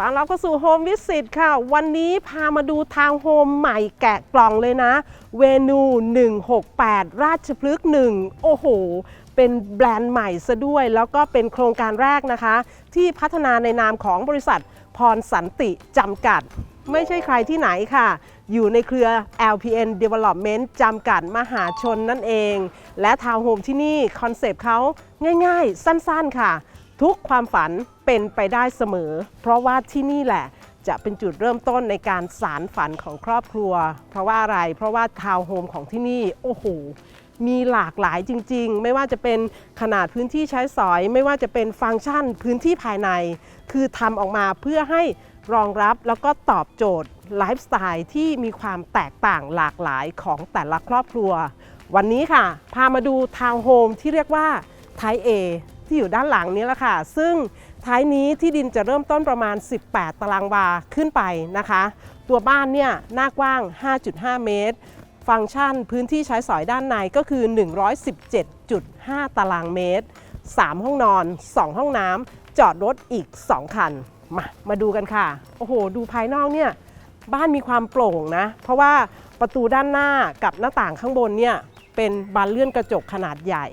ตอนเราก็สู่โฮมวิสิตค่ะ วันนี้พามาดูทางโฮมใหม่แกะกล่องเลยนะ เวนู 168 ราชพฤกษ์1โอ้โห เป็นแบรนด์ใหม่ซะด้วย แล้วก็เป็นโครงการแรกนะคะ ที่พัฒนาในนามของบริษัทพรสันติจำกัด ไม่ใช่ใครที่ไหนค่ะ อยู่ในเครือ LPN Development จำกัดมหาชนนั่นเอง และทาวน์โฮมที่นี่คอนเซปต์เขาง่ายๆ สั้นๆค่ะ ทุกความฝันเป็นไปได้เสมอ เพราะว่าที่นี่แหละจะเป็นจุดเริ่มต้นในการสารฝันของครอบครัว เพราะว่าอะไร เพราะว่าทาวน์โฮมของที่นี่ โอ้โห มีหลากหลายจริง ๆ ไม่ว่าจะเป็นขนาดพื้นที่ใช้สอย ไม่ว่าจะเป็นฟังก์ชันพื้นที่ภายใน คือทำออกมาเพื่อให้รองรับแล้วก็ตอบโจทย์ไลฟ์สไตล์ที่มีความแตกต่างหลากหลายของแต่ละครอบครัว วันนี้ค่ะ พามาดูทาวน์โฮมที่เรียกว่าไทเอ ที่อยู่ด้านหลังนี้แหละค่ะ ซึ่งท้ายนี้ที่ดินจะเริ่มต้นประมาณ 18 ตารางวาขึ้นไปนะคะ ตัวบ้านเนี่ยหน้ากว้าง 5.5 เมตร ฟังก์ชันพื้นที่ใช้สอยด้านในก็คือ 117.5 ตารางเมตร 3 ห้องนอน 2 ห้องน้ำจอดรถอีก 2 คัน มามาดูกันค่ะ โอ้โห ดูภายนอกเนี่ยบ้านมีความโปร่งนะ เพราะว่าประตูด้านหน้ากับหน้าต่างข้างบนเนี่ยเป็นบานเลื่อนกระจกขนาดใหญ่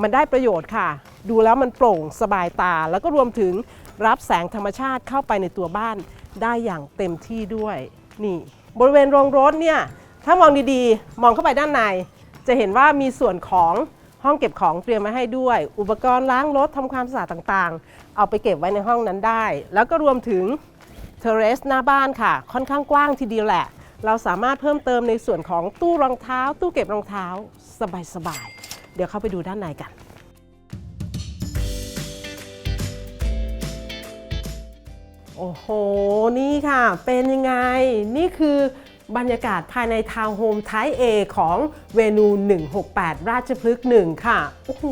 มันได้ประโยชน์ค่ะ ดูแล้วมันโปร่งสบายตา แล้วก็รวมถึงรับแสงธรรมชาติเข้าไปในตัวบ้านได้อย่างเต็มที่ด้วย นี่ บริเวณโรงรถเนี่ย ถ้ามองดีๆ มองเข้าไปด้านใน จะเห็นว่ามีส่วนของห้องเก็บของเตรียมไว้ให้ด้วย อุปกรณ์ล้างรถทำความสะอาดต่างๆ เอาไปเก็บไว้ในห้องนั้นได้ แล้วก็รวมถึงเทเรสหน้าบ้านค่ะ ค่อนข้างกว้างทีเดียวแหละ เราสามารถเพิ่มเติมในส่วนของตู้รองเท้า ตู้เก็บรองเท้า สบายๆ เดี๋ยวเข้าไปดูด้านในกัน โอ้โห นี่ค่ะ เป็นยังไง นี่คือบรรยากาศภายในทาวน์โฮมไทป์ A ของเวนู 168 ราชพฤกษ์1ค่ะ โอ้โห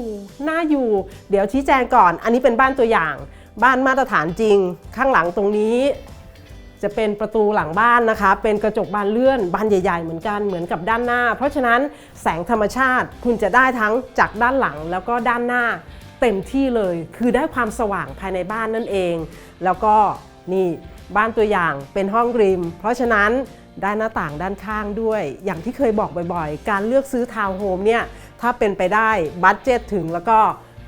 น่าอยู่ เดี๋ยวชี้แจงก่อน อันนี้เป็นบ้านตัวอย่าง บ้านมาตรฐานจริง ข้างหลังตรงนี้ จะเป็นประตูหลังบ้านนะคะ เป็นกระจกบานเลื่อน บานใหญ่ ๆ เหมือนกัน เหมือนกับด้านหน้า เพราะฉะนั้นแสงธรรมชาติคุณจะได้ทั้งจากด้านหลังแล้วก็ด้านหน้าเต็มที่เลย คือได้ความสว่างภายในบ้านนั่นเอง แล้วก็ นี่บ้านตัวอย่างเป็นห้องริม เพราะฉะนั้นได้หน้าต่างด้านข้างด้วย อย่างที่เคยบอกบ่อยๆ การเลือกซื้อทาวน์โฮมเนี่ยถ้าเป็นไปได้บัตเจ็ตถึงแล้วก็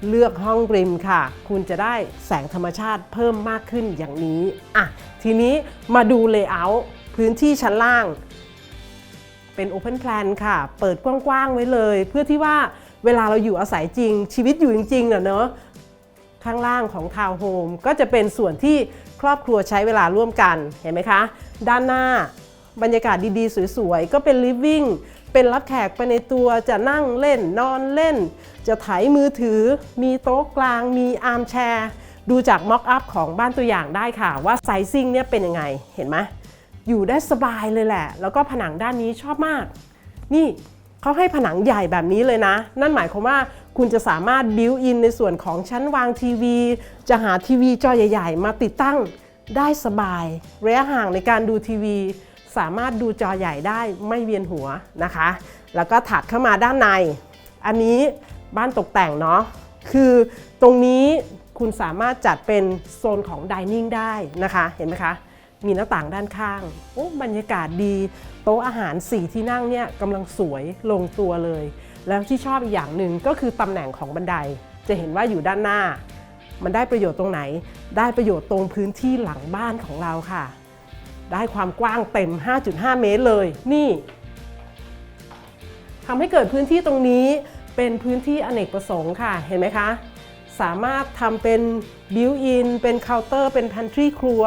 เลือกห้องริมค่ะ คุณจะได้แสงธรรมชาติเพิ่มมากขึ้นอย่างนี้อะทีนี้มาดูเลเยอร์พื้นที่ชั้นล่าง เป็น Open Plan ค่ะ เปิดกว้างๆไว้เลย เพื่อที่ว่าเวลาเราอยู่อาศัยจริง ชีวิตอยู่จริงๆอะเนอะข้างล่างของทาวน์โฮมก็จะเป็นส่วนที่ ครอบครัวใช้เวลาร่วมกันเห็นไหมคะ ด้านหน้าบรรยากาศดีๆ สวยๆ ก็เป็น living เป็นรับแขกไปในตัวจะนั่งเล่นนอนเล่น จะไถมือถือ มีโต๊ะกลาง มีอาร์มแชร์ ดูจากม็อกอัพของบ้านตัวอย่างได้ค่ะ ว่าไซซิ่งเนี่ยเป็นยังไงเห็นไหมอยู่ได้สบายเลยแหละ แล้วก็ผนังด้านนี้ชอบมาก นี่เขาให้ผนังใหญ่แบบนี้เลยนะ นั่นหมายความว่า คุณจะสามารถบิวอินในส่วนของชั้นวางทีวี จะหาทีวีจอใหญ่ ๆ มาติดตั้งได้สบาย ระยะห่างในการดูทีวี สามารถดูจอใหญ่ได้ไม่เวียนหัวนะคะ แล้วก็ถัดเข้ามาด้านใน อันนี้บ้านตกแต่งเนาะคือตรงนี้คุณสามารถจัดเป็นโซนของดิเนิ่งได้นะคะเห็นไหมคะมีหน้าต่างด้านข้างโอ้บรรยากาศดี โต๊ะอาหาร 4 ที่นั่งเนี่ยกำลังสวยลงตัวเลย แล้วที่ชอบอีกอย่างหนึ่งก็คือตำแหน่งของบันได จะเห็นว่าอยู่ด้านหน้า มันได้ประโยชน์ตรงไหน ได้ประโยชน์ตรงพื้นที่หลังบ้านของเราค่ะ ได้ความกว้างเต็ม 5.5 เมตรเลย นี่ทำให้เกิดพื้นที่ตรงนี้เป็นพื้นที่อเนกประสงค์ค่ะ เห็นไหมคะ สามารถทำเป็นบิวอิน เป็นเคาน์เตอร์ เป็นพันทรีครัว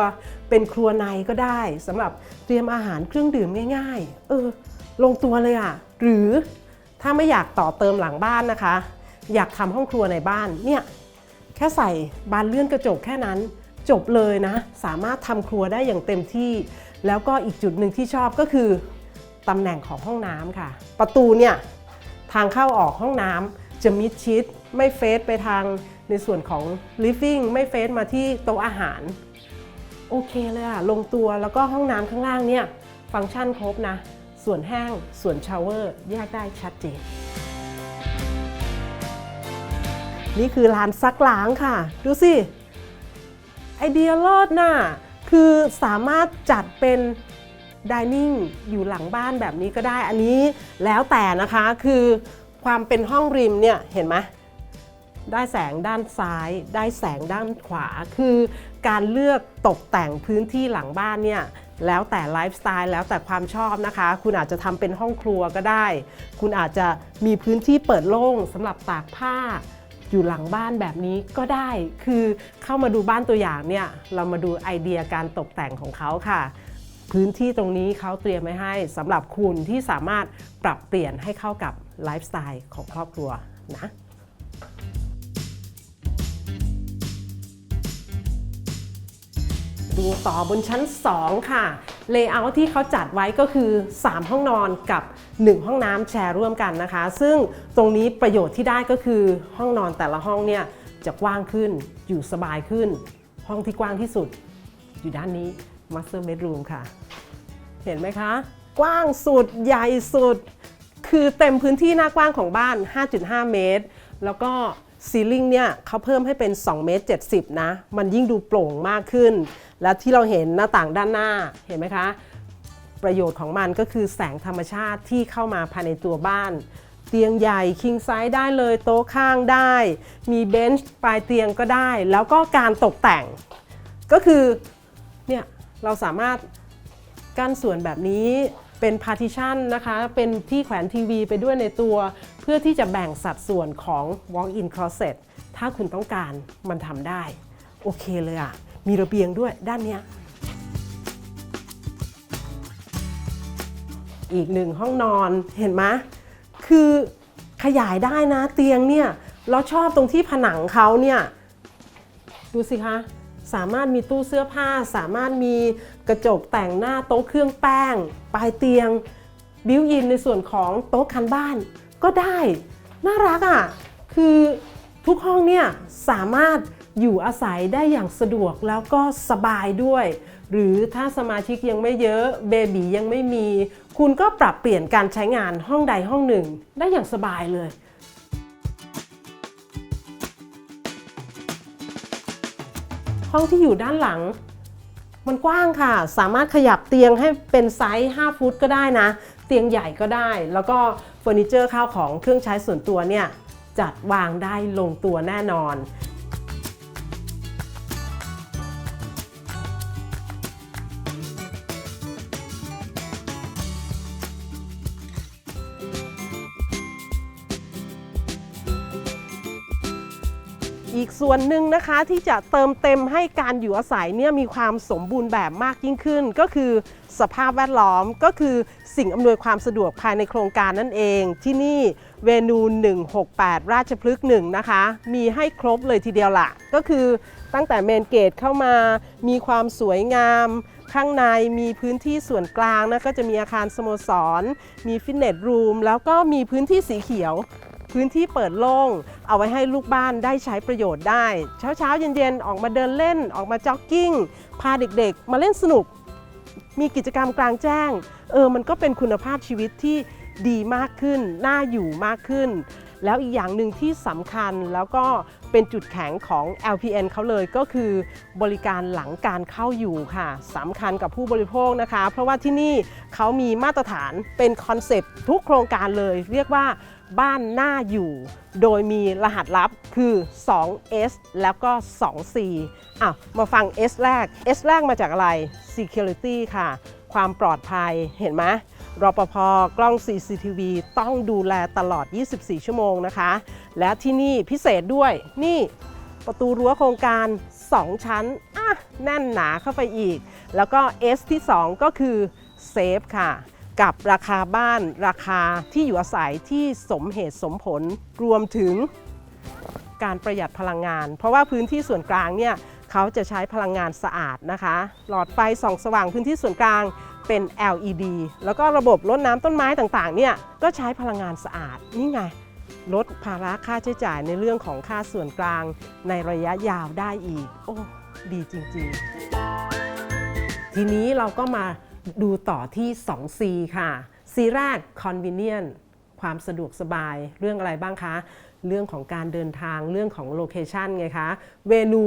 เป็นครัวในก็ได้สำหรับเตรียมอาหารเครื่องดื่มง่าย ๆ เออ ลงตัวเลยอะหรือ ถ้าไม่อยากต่อเติมหลังบ้านนะคะ อยากทำห้องครัวในบ้านเนี่ยแค่ใส่บานเลื่อนกระจกแค่นั้นจบเลยนะ สามารถทำครัวได้อย่างเต็มที่ แล้วก็อีกจุดหนึ่งที่ชอบก็คือตำแหน่งของห้องน้ำค่ะ ประตูเนี่ยทางเข้าออกห้องน้ำจะมิดชิด ไม่เฟซไปทางในส่วนของ living ไม่เฟซมาที่โต๊ะอาหาร โอเคเลยอะลงตัวแล้วก็ห้องน้ำข้างล่างเนี่ย ฟังก์ชันครบนะ ส่วนแห้ง ส่วนชาวเวอร์ แยกได้ชัดเจน นี่คือลานซักล้างค่ะ ดูสิ ไอเดียเลิศน่ะ คือสามารถจัดเป็นดิเนิ่งอยู่หลังบ้านแบบนี้ก็ได้ อันนี้แล้วแต่นะคะ คือความเป็นห้องริมเนี่ย เห็นไหมได้แสงด้านซ้าย ได้แสงด้านขวา คือการเลือกตกแต่งพื้นที่หลังบ้านเนี่ย แล้วแต่ไลฟ์สไตล์แล้วแต่ความชอบนะคะ คุณอาจจะทำเป็นห้องครัวก็ได้ คุณอาจจะมีพื้นที่เปิดโล่งสำหรับตากผ้า อยู่หลังบ้านแบบนี้ก็ได้ คือเข้ามาดูบ้านตัวอย่างเนี่ย เรามาดูไอเดียการตกแต่งของเขาค่ะ พื้นที่ตรงนี้เขาเตรียมไว้ให้สำหรับคุณที่สามารถปรับเปลี่ยนให้เข้ากับไลฟ์สไตล์ของครอบครัวนะ ดูต่อบนชั้น 2 ค่ะ เลเยอร์ที่เขาจัดไว้ก็คือ 3 ห้องนอนกับ 1 ห้องน้ำแชร์ร่วมกันนะคะ ซึ่งตรงนี้ประโยชน์ที่ได้ก็คือห้องนอนแต่ละห้องเนี่ยจะกว้างขึ้นอยู่สบายขึ้น ห้องที่กว้างที่สุด อยู่ด้านนี้ Master Bedroom ค่ะ เห็นไหมคะ กว้างสุดใหญ่สุด คือเต็มพื้นที่หน้ากว้างของบ้าน 5.5 เมตร แล้วก็ ซีลิงเนี่ยเขาเพิ่มให้เป็น 2 เมตร 70 นะ มันยิ่งดูโปร่งมากขึ้น และที่เราเห็นหน้าต่างด้านหน้าเห็นไหมคะ ประโยชน์ของมันก็คือแสงธรรมชาติที่เข้ามาภายในตัวบ้าน เตียงใหญ่คิงไซส์ได้เลย โต๊ะข้างได้ มีเบนช์ปลายเตียงก็ได้ แล้วก็การตกแต่ง ก็คือเนี่ยเราสามารถกั้นส่วนแบบนี้ เป็น partition นะคะ เป็นที่แขวนทีวีไปด้วยในตัว เพื่อที่จะแบ่งสัดส่วนของ walk-in closet ถ้าคุณต้องการมันทำได้ โอเคเลยอะมีระเบียงด้วยด้านเนี้ยอีกหนึ่งห้องนอนเห็นไหมคือขยายได้นะเตียงเนี่ยเราชอบตรงที่ผนังเขาเนี่ยดูสิคะสามารถมีตู้เสื้อผ้า สามารถมี กระจกแต่งหน้าโต๊ะเครื่องแป้ง ปลายเตียง บิวอินในส่วนของโต๊ะคันบ้าน ก็ได้ น่ารักอะ่ะ คือทุกห้องเนี่ยสามารถอยู่อาศัยได้อย่างสะดวกแล้วก็สบายด้วย หรือถ้าสมาชิกยังไม่เยอะเบบียังไม่มี คุณก็ปรับเปลี่ยนการใช้งานห้องใดห้องหนึ่ง ได้อย่างสบายเลยห้องที่อยู่ด้านหลัง มันกว้างค่ะ สามารถขยับเตียงให้เป็นไซส์ 5 ฟุตก็ได้นะ เตียงใหญ่ก็ได้ แล้วก็เฟอร์นิเจอร์ข้าวของเครื่องใช้ส่วนตัวเนี่ยจัดวางได้ลงตัวแน่นอน อีกส่วนหนึ่งนะคะที่จะเติมเต็มให้การอยู่อาศัยเนี่ยมีความสมบูรณ์แบบมากยิ่งขึ้น ก็คือสภาพแวดล้อมก็คือสิ่งอำนวยความสะดวกภายในโครงการนั่นเอง ที่นี่เวนู 168 ราชพฤกษ์หนึ่งนะคะ มีให้ครบเลยทีเดียวละก็คือตั้งแต่เมนเกตเข้ามามีความสวยงาม ข้างในมีพื้นที่ส่วนกลางนะก็จะมีอาคารสโมสร มีฟิตเนสรูมแล้วก็มีพื้นที่สีเขียว พื้นที่เปิดโล่งเอาไว้ให้ลูกบ้านได้ใช้ประโยชน์ได้ เช้าเช้าๆเย็นๆ ออกมาเดินเล่นออกมาจ็อกกิ้ง พาเด็กๆ มาเล่นสนุก มีกิจกรรมกลางแจ้ง เออมันก็เป็นคุณภาพชีวิตที่ดีมากขึ้น น่าอยู่มากขึ้น แล้วอีกอย่างหนึ่งที่สำคัญแล้วก็เป็นจุดแข็งของ LPN เขาเลยก็คือบริการหลังการเข้าอยู่ค่ะสำคัญกับผู้บริโภคนะคะ เพราะว่าที่นี่เขามีมาตรฐานเป็นคอนเซปต์ทุกโครงการเลย เรียกว่า บ้านหน่าอยู่ โดยมีรหัสลับคือ 2S แล้วก็ 2C อะมาฟัง S แรก S แรกมาจากอะไร Security ค่ะ ความปลอดภัยเห็นไหมรปภกล้อง CCTV ต้องดูแลตลอด 24 ชั่วโมงนะคะ และที่นี่พิเศษด้วยนี่ประตูรั้วโครงการ 2 ชั้นอะแน่นหนาเข้าไปอีก แล้วก็ S ที่ 2 ก็คือเซฟค่ะ กับราคาบ้านราคาที่อยู่อาศัยที่สมเหตุสมผลรวมถึงการประหยัดพลังงาน เพราะว่าพื้นที่ส่วนกลางเนี่ยเขาจะใช้พลังงานสะอาดนะคะ หลอดไฟส่องสว่างพื้นที่ส่วนกลางเป็น LED แล้วก็ระบบรดน้ำต้นไม้ต่างๆเนี่ยก็ใช้พลังงานสะอาดนี่ไงลดภาระค่าใช้จ่ายในเรื่องของค่าส่วนกลางในระยะยาวได้อีก โอ้ ดีจริง ๆ ทีนี้เราก็มา ดูต่อที่ 2C ค่ะ C แรก convenient ความสะดวกสบายเรื่องอะไรบ้างคะ เรื่องของการเดินทางเรื่องของโลเคชันไงคะเวนู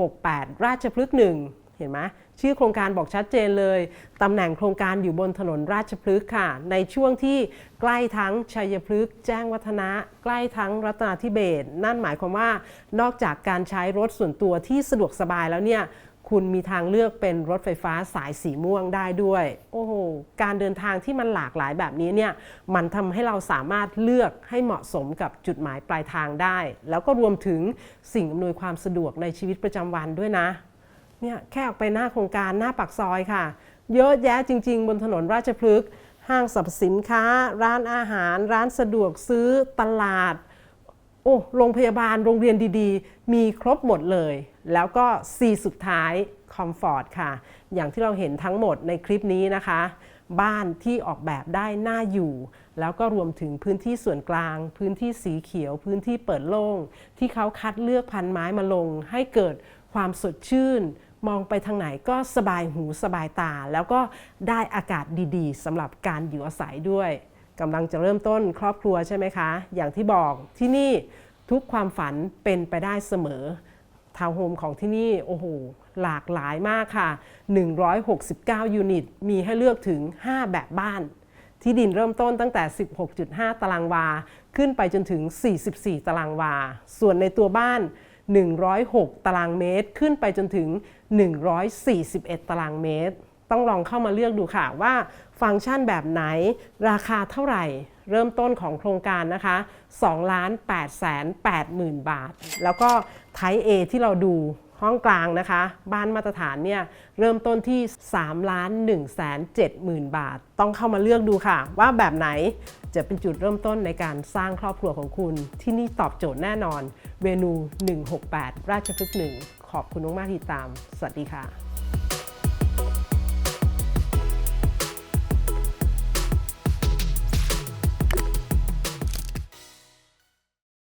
168 ราชพฤกษ์หนึ่งเห็นไหมชื่อโครงการบอกชัดเจนเลย ตำแหน่งโครงการอยู่บนถนนราชพฤกษ์ค่ะ ในช่วงที่ใกล้ทั้งชัยพฤกษ์แจ้งวัฒนะ ใกล้ทั้งรัตนาธิเบศนั่นหมายความว่านอกจากการใช้รถส่วนตัวที่สะดวกสบายแล้วเนี่ย คุณมีทางเลือกเป็นรถไฟฟ้าสายสีม่วงได้ด้วย โอ้โห การเดินทางที่มันหลากหลายแบบนี้เนี่ย มันทำให้เราสามารถเลือกให้เหมาะสมกับจุดหมายปลายทางได้ แล้วก็รวมถึงสิ่งอำนวยความสะดวกในชีวิตประจำวันด้วยนะ เนี่ยแค่ออกไปหน้าโครงการหน้าปากซอยค่ะ เยอะแยะจริง ๆ บนถนนราชพฤกษ์ ห้างสรรพสินค้า ร้านอาหาร ร้านสะดวกซื้อ ตลาด โอ้โรงพยาบาลโรงเรียนดีๆ มีครบหมดเลย แล้วก็ C สุดท้ายคอมฟอร์ตค่ะ อย่างที่เราเห็นทั้งหมดในคลิปนี้นะคะ บ้านที่ออกแบบได้น่าอยู่ แล้วก็รวมถึงพื้นที่ส่วนกลาง พื้นที่สีเขียว พื้นที่เปิดโล่ง ที่เขาคัดเลือกพันไม้มาลง ให้เกิดความสดชื่น มองไปทางไหนก็สบายหูสบายตา แล้วก็ได้อากาศดีๆสำหรับการอยู่อาศัยด้วย กำลังจะเริ่มต้นครอบครัวใช่ไหมคะ อย่างที่บอกที่นี่ทุกความฝันเป็นไปได้เสมอ ทาวน์โฮมของที่นี่โอ้โหหลากหลายมากค่ะ 169 ยูนิต มีให้เลือกถึง 5 แบบบ้าน ที่ดินเริ่มต้นตั้งแต่ 16.5 ตารางวา ขึ้นไปจนถึง 44 ตารางวา ส่วนในตัวบ้าน 106 ตารางเมตร ขึ้นไปจนถึง 141 ตารางเมตร ต้องลองเข้ามาเลือกดูค่ะว่าฟังก์ชันแบบไหน ราคาเท่าไหร่ เริ่มต้นของโครงการนะคะ2ล้าน8แสน8หมื่นบาท แล้วก็ไท A ที่เราดูห้องกลางนะคะ บ้านมาตรฐานเนี่ยเริ่มต้นที่3ล้าน1แสน7หมื่นบาท ต้องเข้ามาเลือกดูค่ะ ว่าแบบไหนจะเป็นจุดเริ่มต้นในการสร้างครอบครัวของคุณ ที่นี่ตอบโจทย์แน่นอน เวนู 168 ราชพฤกษ์หนึ่งขอบคุณมากๆที่ตาม สวัสดีค่ะ